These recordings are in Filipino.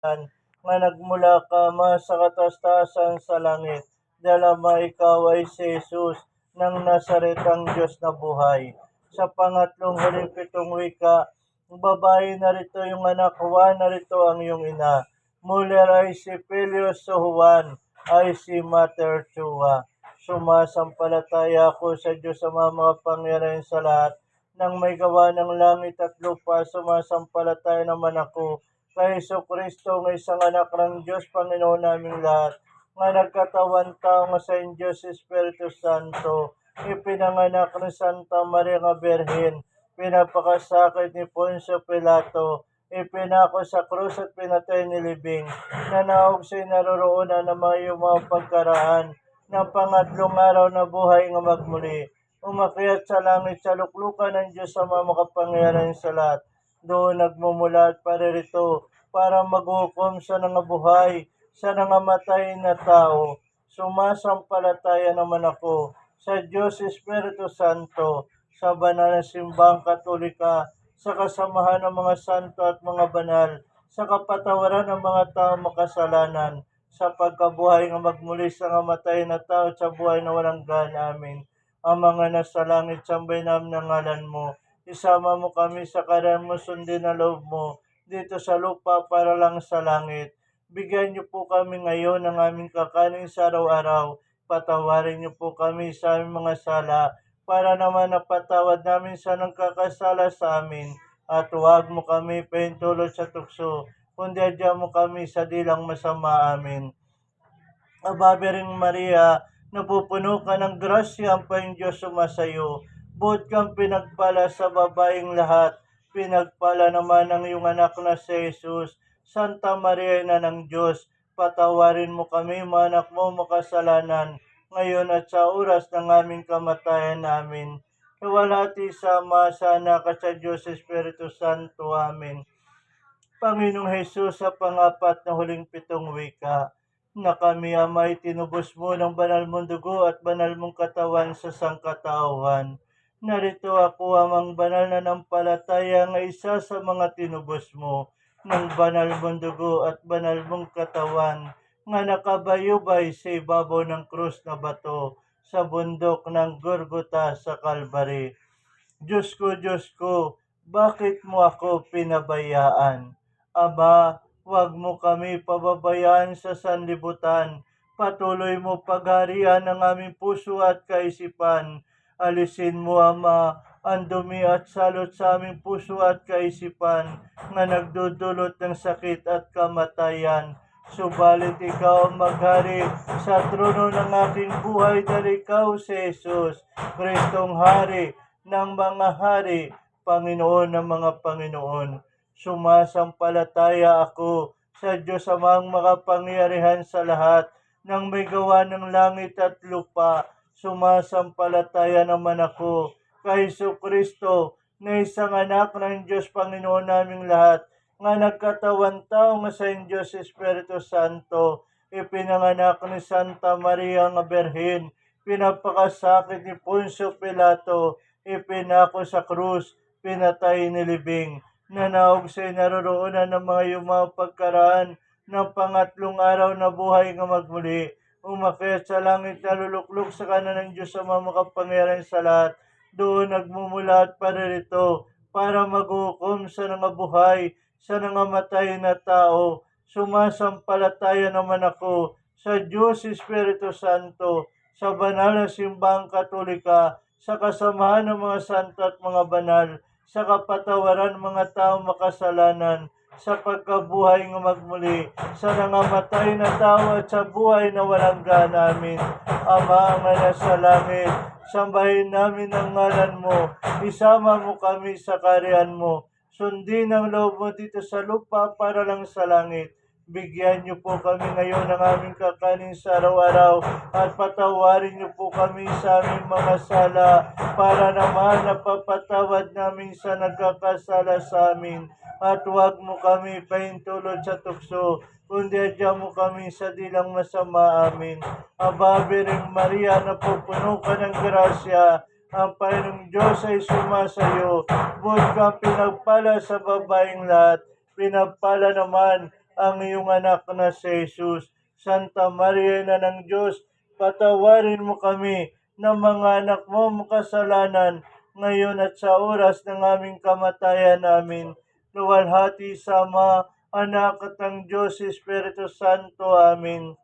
nga nagmula ka ma sa katastasan sa langit. Dalama ikaw ay si Jesus ng Nazaret ang Diyos na buhay. Sa pangatlong huling wika, babae narito yung anak, Juan narito ang iyong ina. Muller ay si Pelios so Juan ay si Mater Chua. Sumasampalataya ako sa Diyos sa mga mga pangyarihan sa lahat nang may gawa ng langit at lupa, sumasampalataya naman ako kay Heso Kristo ng isang anak ng Diyos, Panginoon naming lahat, nga nagkatawan tao nga sa Diyos Espiritu Santo, ipinanganak ni Santa Maria nga Berhen, pinapakasakit ni Poncio Pilato, ipinako sa krus at pinatay ni Libing, nanaog sa naroroonan ng mga mga pagkaraan, ng pangatlong araw na buhay nga magmuli, umakyat sa langit sa luklukan ng Diyos sa mga makapangyarihan sa lahat, doon nagmumula at paririto para maghukom sa nangabuhay, sa nangamatay na tao. Sumasampalataya naman ako sa Diyos Espiritu Santo, sa banal na simbang katolika, sa kasamahan ng mga santo at mga banal, sa kapatawaran ng mga tao makasalanan, sa pagkabuhay ng magmuli sa ngamatay na tao sa buhay na walang gan. Amen. Ang mga nasa langit, sambay namin ang ngalan mo. Isama mo kami sa karan mo, sundin na loob mo, dito sa lupa para lang sa langit. Bigyan niyo po kami ngayon ng aming kakanin sa araw-araw. Patawarin niyo po kami sa aming mga sala, para naman napatawad namin sa nagkakasala sa amin. At huwag mo kami pahintulot sa tukso, kundi adya mo kami sa dilang masama. Amen. Aba, Bering Maria, napupuno ka ng grasya ang Panginoon Diyos sumasayo. Buot kang pinagpala sa babaeng lahat, pinagpala naman ang iyong anak na si Jesus. Santa Maria na ng Diyos, patawarin mo kami, mga anak mo makasalanan, ngayon at sa oras ng aming kamatayan namin. Kawalati sa Ama, sa Anak sa Diyos Espiritu Santo. Amen. Panginoong Hesus, sa pangapat na huling pitong wika, na kami amay tinubos mo ng banal mong dugo at banal mong katawan sa sangkatauhan. Narito ako amang banal na nampalataya nga isa sa mga tinubos mo ng banal mong dugo at banal mong katawan nga nakabayubay sa ibabaw ng krus na bato sa bundok ng Gorgota sa Kalbari. Diyos ko, Diyos ko, bakit mo ako pinabayaan? Aba, huwag mo kami pababayaan sa sanlibutan. Patuloy mo pagharian ng aming puso at kaisipan. Alisin mo, Ama, ang dumi at salot sa aming puso at kaisipan nga nagdudulot ng sakit at kamatayan. Subalit ikaw ang maghari sa trono ng aking buhay dahil ikaw si Jesus, Kristong Hari ng mga hari, Panginoon ng mga Panginoon. Sumasampalataya ako sa Diyos amang makapangyarihan sa lahat ng may gawa ng langit at lupa. Sumasampalataya naman ako kay Heso Kristo na isang anak ng Diyos Panginoon naming lahat, nga nagkatawan tao nga sa Diyos Espiritu Santo, ipinanganak ni Santa Maria nga Berhen, pinapakasakit ni Poncio Pilato, ipinako sa krus, pinatay ni Libing, nanaog sa naroroonan ng mga yumaw pagkaraan ng pangatlong araw na buhay nga magmuli, umakyat sa langit na luluklok sa kanan ng Diyos sa mga makapangyarihan sa lahat, doon nagmumula at paririto para maghukom sa nangabuhay, sa nangamatay na tao. Sumasampalataya naman ako sa Diyos Espiritu Santo, sa banal na simbang katolika, sa kasamahan ng mga santo at mga banal, sa kapatawaran ng mga tao makasalanan, sa pagkabuhay ng magmuli, sa nangamatay na tao at sa buhay na walang ganamin. Ama nga nasa langit, sambahin namin ang ngalan mo, isama mo kami sa kariyan mo, sundin ang loob mo dito sa lupa para lang sa langit. Bigyan niyo po kami ngayon ng aming kakanin sa araw-araw at patawarin niyo po kami sa aming mga sala para naman napapatawad namin sa nagkakasala sa amin at huwag mo kami pahintulot sa tukso kundi adya mo kami sa dilang masama amin. Aba, Bireng Maria, napupuno ka ng grasya, ang Panginoong Diyos ay sumasayo, buod kang pinagpala sa babaeng lahat, pinagpala naman ang iyong anak na si Jesus. Santa Maria na ng Diyos, patawarin mo kami ng mga anak mo makasalanan ngayon at sa oras ng aming kamatayan namin. Luwalhati sa Ama, Anak at ang Diyos, Espiritu Santo. Amin.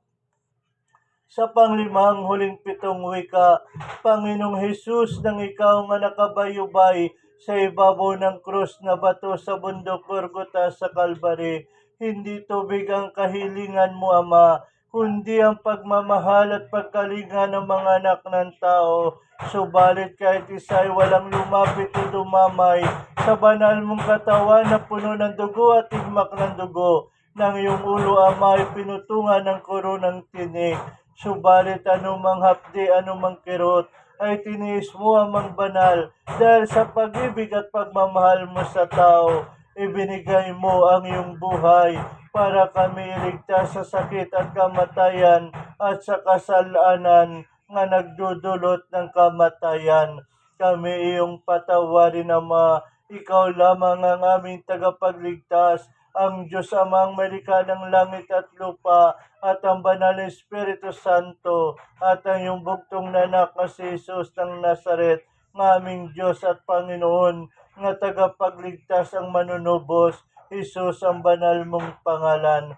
Sa panglimang huling pitong wika, Panginoong Hesus, nang ikaw nga nakabayubay sa ibabaw ng krus na bato sa bundok Gorgota sa Kalbari, hindi tubig ang kahilingan mo, Ama, kundi ang pagmamahal at pagkalinga ng mga anak ng tao. Subalit kahit isa'y walang lumapit o dumamay sa banal mong katawan na puno ng dugo at tigmak ng dugo, ng iyong ulo, Ama, ay pinutungan ng koronang tinik. Subalit anumang hapdi, anumang kirot, ay tiniis mo amang banal dahil sa pag-ibig at pagmamahal mo sa tao. Ibinigay mo ang iyong buhay para kami iligtas sa sakit at kamatayan at sa kasalanan nga nagdudulot ng kamatayan. Kami iyong patawarin, Ama, ikaw lamang ang aming tagapagligtas, ang Diyos amang Amerika ng langit at lupa, at ang banal na Espiritu Santo, at ang iyong bugtong na anak na si Jesus ng Nazaret, ng aming Diyos at Panginoon, nga tagapagligtas ang manunubos, Jesus ang banal mong pangalan.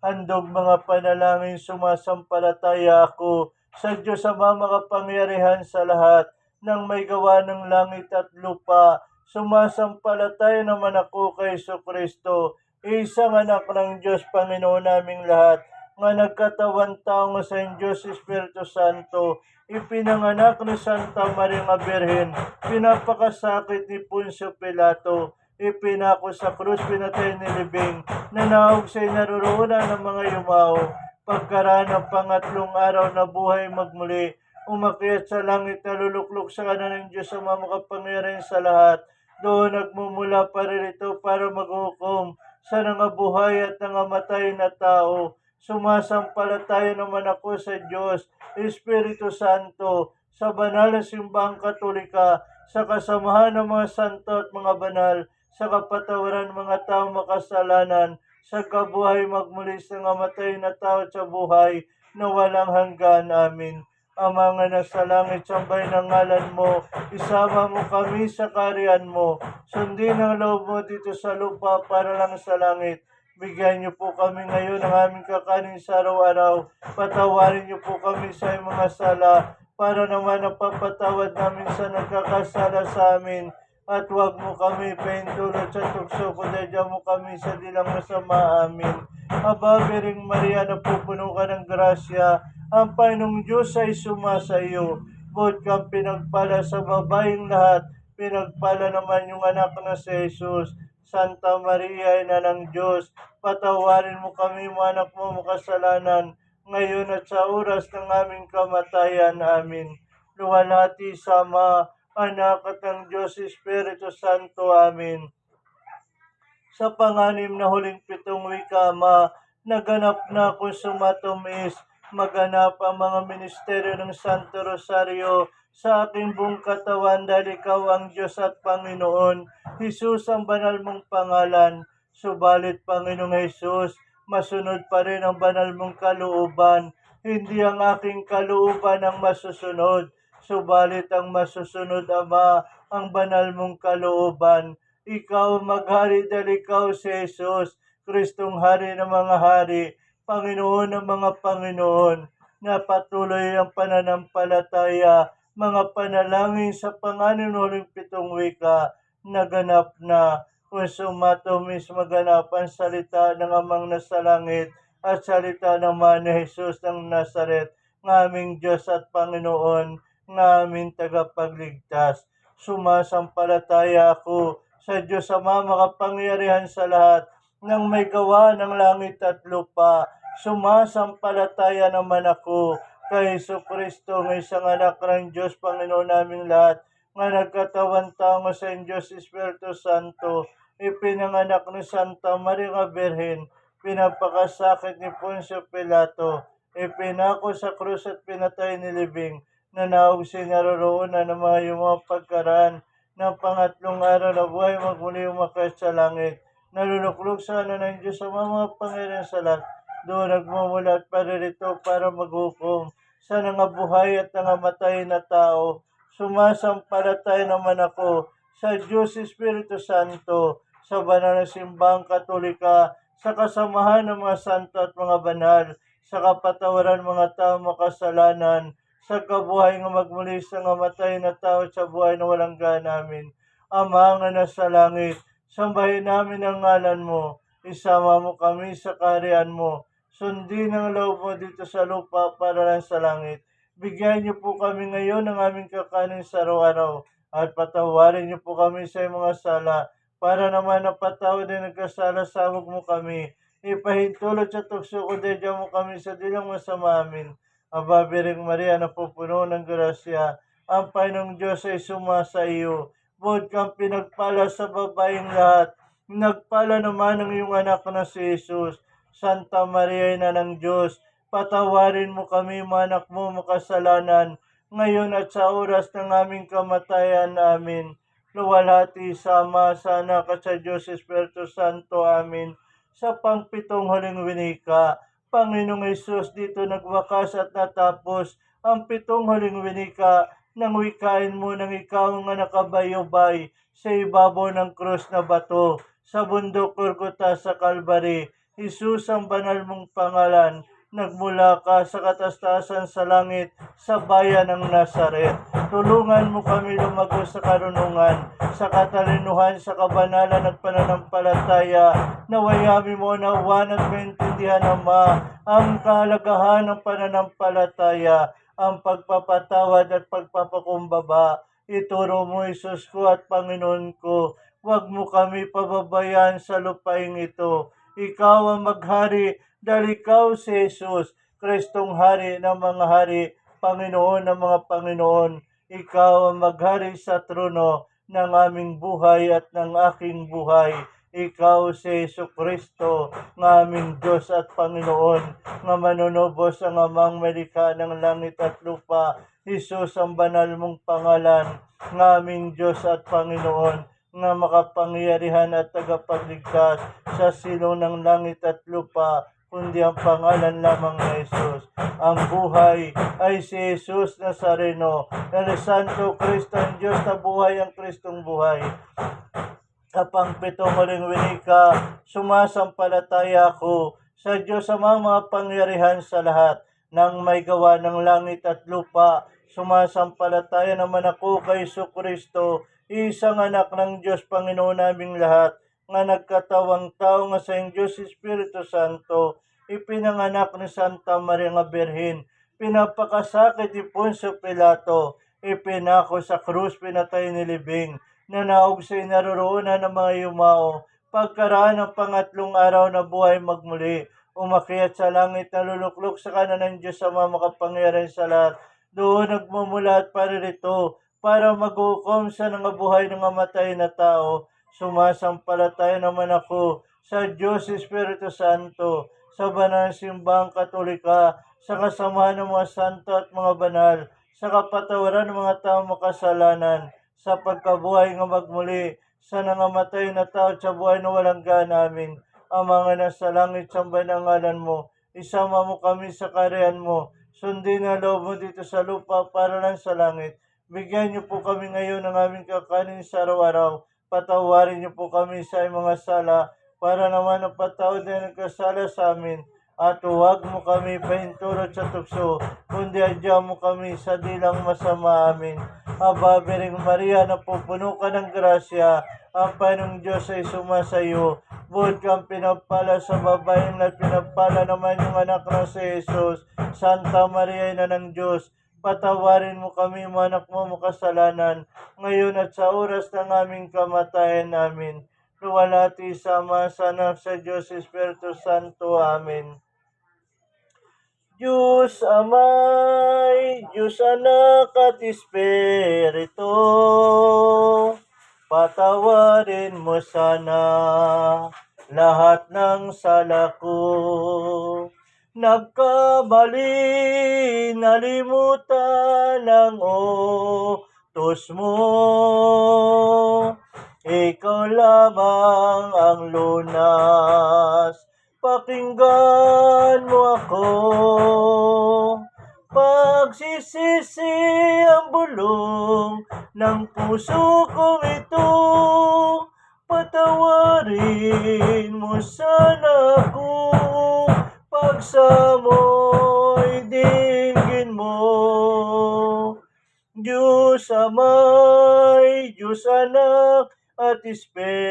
Handog mga panalangin, sumasampalataya ako sa Diyos ama makapangyarihan sa lahat, ng may gawa ng langit at lupa, sumasampalataya naman ako kay Kristo, isang anak ng Diyos, Panginoon naming lahat, nga nagkatawan tao nga sa Diyos Espiritu Santo, ipinanganak ni Santa Maria nga Birhen, pinapakasakit ni Poncio Pilato, ipinako sa krus, pinatay ni Libing, nanawag sa naruroonan ng mga yumao, pagkaraan ng pangatlong araw na buhay magmuli, umakyat sa langit na luluklok sa kanan ng Diyos ang makapangyarihan sa lahat, doon nagmumula pa rin ito para maghukom sa nangabuhay at nangamatay na tao. Sumasampalataya naman ako sa Diyos, Espiritu Santo, sa banal na simbahang katolika, sa kasamahan ng mga santo at mga banal, sa kapatawaran ng mga tao makasalanan, sa kabuhay magmuli sa ngamatay na tao sa buhay na walang hanggan. Amin. Ama nga nasa langit, sambay ng ngalan mo, isama mo kami sa kariyan mo. Sundin ang loob mo dito sa lupa para lang sa langit. Bigyan niyo po kami ngayon ng aming kakanin sa araw-araw. Patawarin niyo po kami sa mga sala para naman ang papatawad namin sa nagkakasala sa amin. At huwag mo kami paintulot sa tukso, kundi diyan mo kami sa dilang masama. Amin. Aba, Bering Maria, napupuno ka ng grasya, ang Panginoong Diyos ay sumasa iyo. Bukod kang pinagpala sa babaeng lahat, pinagpala naman yung anak na si Jesus. Santa Maria, Ina ng Diyos, patawarin mo kami, mga anak mo, makasalanan, ngayon at sa oras ng aming kamatayan. Amin. Luwalhati sa Ama, Anak at ang Diyos, Espiritu Santo. Amin. Sa panganim na huling pitong wika, Ama, naganap na kung sumatumis, maganap ang mga ministeryo ng Santo Rosario sa aking buong katawan dahil ikaw ang Diyos at Panginoon. Jesus ang banal mong pangalan. Subalit, Panginoong Jesus, masunod pa rin ang banal mong kalooban. Hindi ang aking kalooban ang masusunod. Subalit ang masusunod, Ama, ang banal mong kalooban. Ikaw maghari dahil ikaw si Jesus, Kristong Hari ng mga hari, Panginoon ng mga Panginoon, na patuloy ang pananampalataya, mga panalangin sa pangalan ng pitong wika, naganap na kung sumatumis maganap ang salita ng amang nasa langit at salita naman ni Jesus ng Nazaret, ng aming Diyos at Panginoon, ng aming tagapagligtas. Sumasampalataya ako sa Diyos Ama makapangyarihan sa lahat ng may gawa ng langit at lupa. Sumasampalataya naman ako kay Iso Kristo, ng isang anak ng Diyos, Panginoon namin lahat, nga nagkatawan tao nga sa Diyos Espiritu Santo, ipinanganak ni Santa Maria Birhen, pinapakasakit ni Poncio Pilato, ipinako sa krus at pinatay ni Libing, nanawag sinaroroonan ng mga mga pagkaraan ng pangatlong araw na buhay magmuli umakyat sa langit. naluluklog sana ng Diyos sa mga pangyarihan sa lahat. Doon nagmumula at paririto para maghukom sa nangabuhay at nangamatay na tao. Sumasampalataya naman ako sa Diyos Espiritu Santo, sa banal na simbang katolika, sa kasamahan ng mga santo at mga banal, sa kapatawaran mga tao makasalanan, sa kabuhay ng magmuli sa ngamatay na tao sa buhay na walang ganamin. Ama nga nasa langit, sambahin namin ang ngalan mo, isama mo kami sa kariyan mo, sundin ang loob mo dito sa lupa para lang sa langit. Bigyan niyo po kami ngayon ng aming kakanin sa araw-araw at patawarin niyo po kami sa mga sala para naman napatawad din nagkasala sa huwag mo kami. Ipahintulot sa tukso ko dedya mo kami sa dilang masama amin. Aba, Biring Maria, na pupuno ng grasya, ang Panginoong Diyos ay sumasa iyo. Bukod kang pinagpala sa babaeng lahat, nagpala naman ang iyong anak na si Jesus. Santa Maria, Ina ng Diyos, patawarin mo kami, mga anak mo, makasalanan, ngayon at sa oras ng aming kamatayan. Amin. Luwalhati sama sa anak at sa Diyos Espiritu Santo. Amin. Sa pangpitong huling winika, Panginoong Yesus dito nagwakas at natapos ang pitong huling winika nang wikain mo ng ikaw nga nakabayobay sa ibabaw ng krus na bato sa bundok Kurkuta sa Kalbari. Jesus ang banal mong pangalan, nagmula ka sa katastasan sa langit sa bayan ng Nazaret. Tulungan mo kami lumago sa karunungan, sa katalinuhan, sa kabanalan at pananampalataya. Nawayami mo nawan at maintindihan Ama ang kahalagahan ng pananampalataya, ang pagpapatawad at pagpapakumbaba. Ituro mo, Isus ko at Panginoon ko, huwag mo kami pababayaan sa lupaing ito. Ikaw ang maghari dahil ikaw si Jesus, Kristong Hari ng mga hari, Panginoon ng mga Panginoon. Ikaw ang maghari sa trono ng aming buhay at ng aking buhay. Ikaw si Yesu Kristo, ng aming Diyos at Panginoon, nga manunubos ang amang medika ng langit at lupa. Jesus ang banal mong pangalan, ng aming Diyos at Panginoon, nga makapangyarihan at tagapagligtas sa silong ng langit at lupa, kundi ang pangalan lamang ni Jesus. Ang buhay ay si Jesus Nazareno, El Santo Cristo ang Diyos na buhay ang Kristong buhay. Kapang pitong huling winika, sumasampalataya ako sa Diyos sa mga pangyarihan sa lahat ng may gawa ng langit at lupa. Sumasampalataya naman ako kay Kristo, isang anak ng Diyos Panginoon naming lahat, nga nagkatawang tao nga sa Diyos Espiritu Santo, ipinanganak ni Santa Maria nga Birhen, pinapakasakit ni Poncio Pilato, ipinako sa krus, pinatay ni Libing, nanaog sa inaroroonan ng mga yumao, pagkaraan ng pangatlong araw na buhay magmuli, umakyat sa langit na luluklok sa kanan ng Diyos sa mga makapangyarihan sa lahat, doon nagmumula at paririto, para maghukom sa nangabuhay ng mamatay na tao, sumasampalataya naman ako sa Diyos Espiritu Santo, sa banal simbang katolika, sa kasamahan ng mga santo at mga banal, sa kapatawaran ng mga tao makasalanan, sa pagkabuhay ng magmuli, sa nangamatay na tao at sa buhay na walang ganamin, ang mga nasa langit sambay ng ngalan mo, isama mo kami sa kariyan mo, sundin ang loob mo dito sa lupa para lang sa langit. Bigyan niyo po kami ngayon ng aming kakanin sa araw-araw. Patawarin niyo po kami sa mga sala para naman ang patawad na nagkasala sa amin. At huwag mo kami pahintulot sa tukso, kundi adya mo kami sa dilang masama amin. Aba, Bering Maria, napupuno ka ng grasya, ang Panginoong Diyos ay sumasayo. Bukod kang pinagpala sa babaeng at pinagpala naman yung anak na si Jesus. Santa Maria, Ina ng Diyos, patawarin mo kami, mga anak mo, makasalanan, ngayon at sa oras ng aming kamatayan namin. Luwalhati sama sa anak sa Diyos Espiritu Santo. Amen. Diyos Amay, Diyos Anak at Espiritu, patawarin mo sana lahat ng sala ko. Nagkamali, nalimutan ang utos mo. ikaw lamang ang lunas. Pakinggan mo ako, pagsisisi ang bulong ng puso kong ito. Patawarin mo sana ako, pagsamoy dinggin mo. Diyos Amay, Diyos Anak, at Espiritu.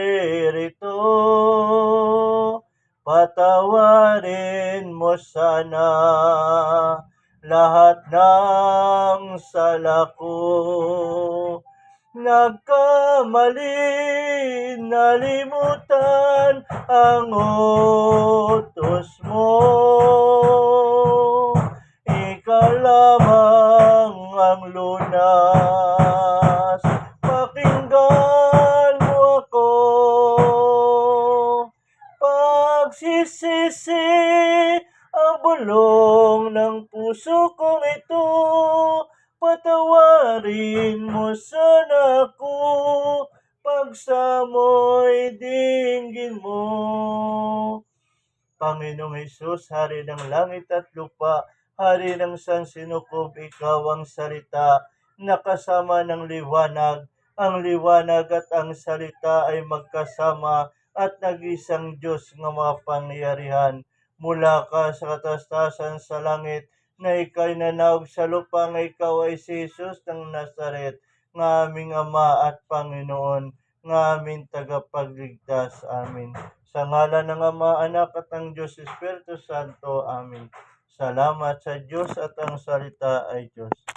Ikaw lamang ang lunas. Pakinggan mo ako. Pagsisisi ang bulong ng puso kong ito. Patawarin mo sana ako. Pagsamoy dinggin mo. Panginoong Hesus, Hari ng langit at lupa, Hari ng sansinukob, Ikaw ang salita, nakasama ng liwanag. Ang liwanag at ang salita ay magkasama at nag-isang Diyos nga mapangyarihan. Mula ka sa katastasan sa langit, na ikaw'y nanawag sa lupa, nga ikaw ay si Jesus ng Nazaret, nga aming Ama at Panginoon, nga aming tagapagligtas. Amen. Sa ngalan ng Ama, Anak at ng Diyos Espiritu Santo. Amen. Salamat sa Diyos at ang salita ay Diyos.